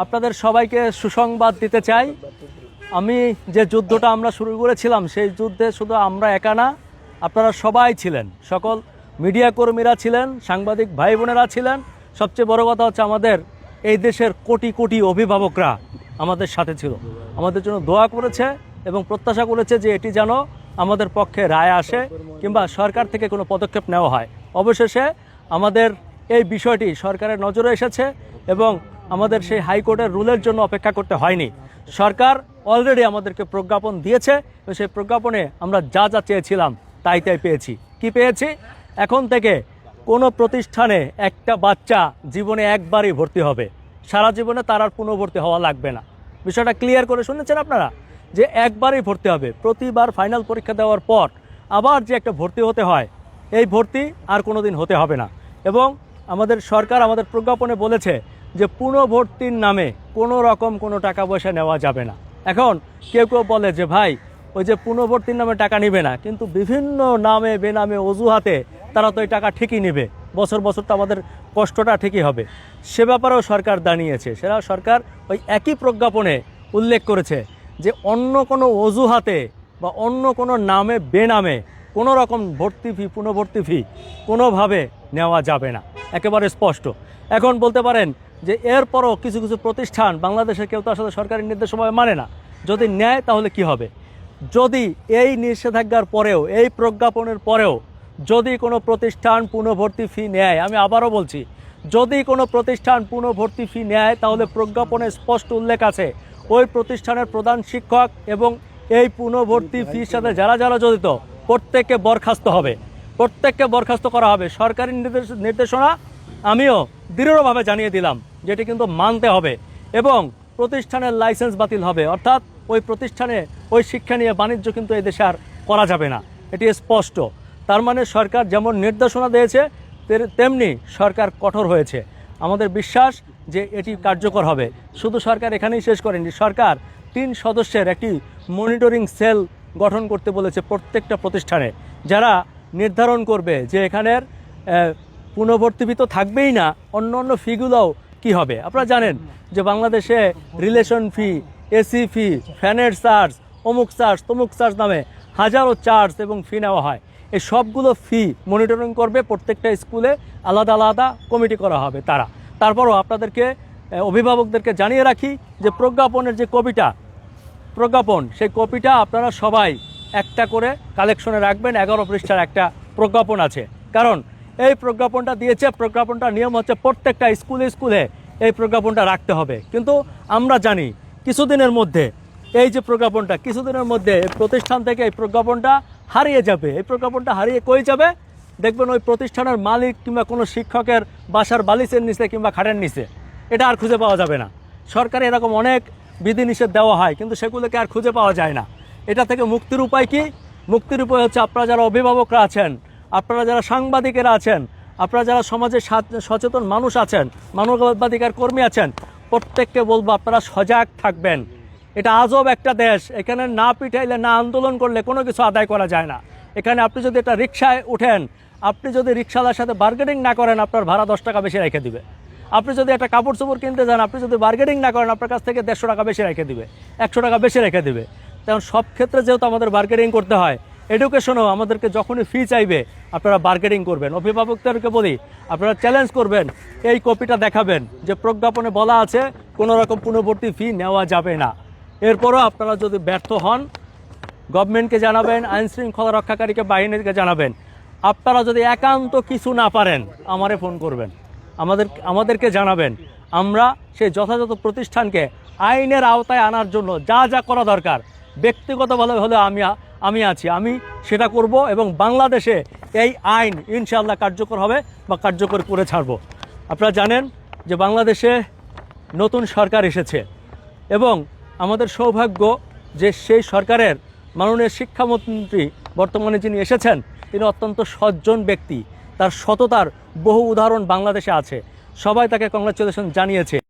আপনাদের সবাইকে সুসংবাদ দিতে চাই। আমি যে যুদ্ধটা আমরা শুরু করেছিলাম, সেই যুদ্ধে শুধু আমরা একা না, আপনারা সবাই ছিলেন। সকল মিডিয়া কর্মীরা ছিলেন, সাংবাদিক ভাই বোনেরা ছিলেন। সবচেয়ে বড় কথা হচ্ছে আমাদের এই দেশের কোটি কোটি অভিভাবকরা আমাদের সাথে ছিল। আমাদের জন্য দোয়া করেছে এবং প্রত্যাশা করেছে যে এটি যেন আমাদের পক্ষে রায় আসে কিংবা সরকার থেকে কোনো পদক্ষেপ নেওয়া হয়। অবশেষে আমাদের এই বিষয়টি সরকারের নজরে এসেছে এবং আমাদের সেই হাইকোর্টের রুলের জন্য অপেক্ষা করতে হয়নি। সরকার অলরেডি আমাদেরকে প্রজ্ঞাপন দিয়েছে এবং সেই প্রজ্ঞাপনে আমরা যা যা চেয়েছিলাম তাই তাই পেয়েছি। কি পেয়েছি? এখন থেকে কোনো প্রতিষ্ঠানে একটা বাচ্চা জীবনে একবারই ভর্তি হবে। সারা জীবনে তার আর পুনর্ভর্তি হওয়া লাগবে না। বিষয়টা ক্লিয়ার করে শুনেছেন আপনারা? যে একবারই ভর্তি হবে, প্রতিবার ফাইনাল পরীক্ষা দেওয়ার পর আবার যে একটা ভর্তি হতে হয়, এই ভর্তি আর কোনো দিন হতে হবে না। এবং আমাদের সরকার আমাদের প্রজ্ঞাপনে বলেছে যে পুনর্ভর্তির নামে কোনো রকম কোনো টাকা পয়সা নেওয়া যাবে না। এখন কেউ কেউ বলে যে, ভাই, ওই যে পুনর্ভর্তির নামে টাকা নিবে না, কিন্তু বিভিন্ন নামে বেনামে অজুহাতে তারা তো এই টাকা ঠিকই নেবে। বছর বছর তো আমাদের কষ্টটা ঠিকই হবে। সে ব্যাপারেও সরকার দাঁড়িয়েছে। সেটা সরকার ওই একই প্রজ্ঞাপনে উল্লেখ করেছে যে, অন্য কোনো অজুহাতে বা অন্য কোনো নামে বেনামে কোনো রকম ভর্তি ফি, পুনর্ভর্তি ফি কোনোভাবে নেওয়া যাবে না। একেবারে স্পষ্ট। এখন বলতে পারেন যে এরপরও কিছু কিছু প্রতিষ্ঠান বাংলাদেশের কেউ তো আসলে সরকারি নির্দেশনায় মানে না। যদি নেয়, তাহলে কি হবে? যদি এই নিষেধাজ্ঞার পরেও, এই প্রজ্ঞাপনের পরেও যদি কোনো প্রতিষ্ঠান পুনর্ভর্তি ফি নেয়, আমি আবারও বলছি, যদি কোনো প্রতিষ্ঠান পুনর্ভর্তি ফি নেয়, তাহলে প্রজ্ঞাপনে স্পষ্ট উল্লেখ আছে, ওই প্রতিষ্ঠানের প্রধান শিক্ষক এবং এই পুনর্ভর্তি ফির সাথে যারা যারা জড়িত, প্রত্যেককে বরখাস্ত হবে। প্রত্যেককে বরখাস্ত করা হবে। সরকারি নির্দেশ, নির্দেশনা আমিও দৃঢ়ভাবে জানিয়ে দিলাম যেটি কিন্তু মানতে হবে এবং প্রতিষ্ঠানের লাইসেন্স বাতিল হবে। অর্থাৎ ওই প্রতিষ্ঠানে ওই শিক্ষা নিয়ে বাণিজ্য কিন্তু এই দেশে আর করা যাবে না। এটি স্পষ্ট। তার মানে সরকার যেমন নির্দেশনা দিয়েছে তেমনি সরকার কঠোর হয়েছে। আমাদের বিশ্বাস যে এটি কার্যকর হবে। শুধু সরকার এখানেই শেষ করেনি, সরকার তিন সদস্যের একটি মনিটরিং সেল গঠন করতে বলেছে প্রত্যেকটা প্রতিষ্ঠানে। যারা নির্ধারণ করবে যে এখানের পুনর্ভর্তি থাকবেই না, অন্য অন্য ফিগুলোও কি হবে? আপনারা জানেন যে বাংলাদেশে রিলেশন ফি এসি ফি ফ্যানের চার্জ অমুক চার্জ তমুক চার্জ নামে হাজারো চার্জ এবং ফি নেওয়া হয়। এই সবগুলো ফি মনিটরিং করবে প্রত্যেকটা স্কুলে আলাদা আলাদা কমিটি করা হবে তারা। তারপরও আপনাদেরকে অভিভাবকদেরকে জানিয়ে রাখি যে প্রজ্ঞাপনের যে কপিটা, প্রজ্ঞাপন, সেই কপিটা আপনারা সবাই একটা করে কালেকশনে রাখবেন, এগারো পৃষ্ঠার একটা প্রজ্ঞাপন আছে। কারণ এই প্রজ্ঞাপনটা দিয়েছে, প্রজ্ঞাপনটা নিয়ম হচ্ছে প্রত্যেকটা স্কুলে স্কুলে এই প্রজ্ঞাপনটা রাখতে হবে। কিন্তু আমরা জানি কিছুদিনের মধ্যে এই যে প্রজ্ঞাপনটা, কিছুদিনের মধ্যে প্রতিষ্ঠান থেকে এই প্রজ্ঞাপনটা হারিয়ে যাবে। এই প্রজ্ঞাপনটা হারিয়ে কই যাবে? দেখবেন ওই প্রতিষ্ঠানের মালিক কিংবা কোনো শিক্ষকের বাসার বালিশের নিচে কিংবা খাটের নিচে। এটা আর খুঁজে পাওয়া যাবে না। সরকারে এরকম অনেক বিধিনিষেধ দেওয়া হয়, কিন্তু সেগুলোকে আর খুঁজে পাওয়া যায় না। এটা থেকে মুক্তির উপায় কি? মুক্তির উপায় হচ্ছে আপনারা যারা অভিভাবকরা আছেন আপনারা যারা সাংবাদিকেরা আছেন, আপনারা যারা সমাজে সচেতন মানুষ আছেন মানবাধিকার কর্মী আছেন, প্রত্যেককে বলব আপনারা সজাগ থাকবেন। এটা আজব একটা দেশ, এখানে না পিঠাইলে না আন্দোলন করলে কোনো কিছু আদায় করা যায় না। এখানে আপনি যদি একটা রিক্সায় উঠেন, আপনি যদি রিক্সাওয়ালার সাথে বার্গেনিং না করেন, আপনার ভাড়া দশ টাকা বেশি রেখে দিবে। আপনি যদি একটা কাপড় চোপড় কিনতে যান, আপনি যদি বার্গেনিং না করেন, আপনার কাছ থেকে দেড়শো টাকা বেশি রেখে দিবে, একশো টাকা বেশি রেখে দিবে। তেমন সব ক্ষেত্রে যেহেতু আমাদের বার্গেনিং করতে হয় এডুকেশনও আমাদেরকে যখনই ফি চাইবে, আপনারা বার্গেনিং করবেন। অভিভাবকদেরকে বলি, আপনারা চ্যালেঞ্জ করবেন, এই কপিটা দেখাবেন যে প্রজ্ঞাপনে বলা আছে, কোনো রকম পুনর্বর্তী ফি নেওয়া যাবে না। এরপরও আপনারা যদি ব্যর্থ হন গভর্নমেন্টকে জানাবেন আইন শৃঙ্খলা রক্ষাকারীকে, বাহিনীকে জানাবেন, আপনারা যদি একান্ত কিছু না পারেন, আমারে ফোন করবেন। আমাদের, আমাদেরকে জানাবেন। আমরা সেই যথাযথ প্রতিষ্ঠানকে আইনের আওতায় আনার জন্য যা যা করা দরকার, ব্যক্তিগতভাবে হলে আমি আমি আছি। আমি সেটা করব এবং বাংলাদেশে এই আইন ইনশাআল্লাহ কার্যকর হবে বা কার্যকর করে ছাড়বো। আপনারা জানেন যে বাংলাদেশে নতুন সরকার এসেছে এবং আমাদের সৌভাগ্য যে সেই সরকারের মাননীয় শিক্ষামন্ত্রী বর্তমানে যিনি এসেছেন, তিনি অত্যন্ত সজ্জন ব্যক্তি। তার সততার বহু উদাহরণ বাংলাদেশে আছে। সবাই তাকে কংগ্রাচুলেশন জানিয়েছে।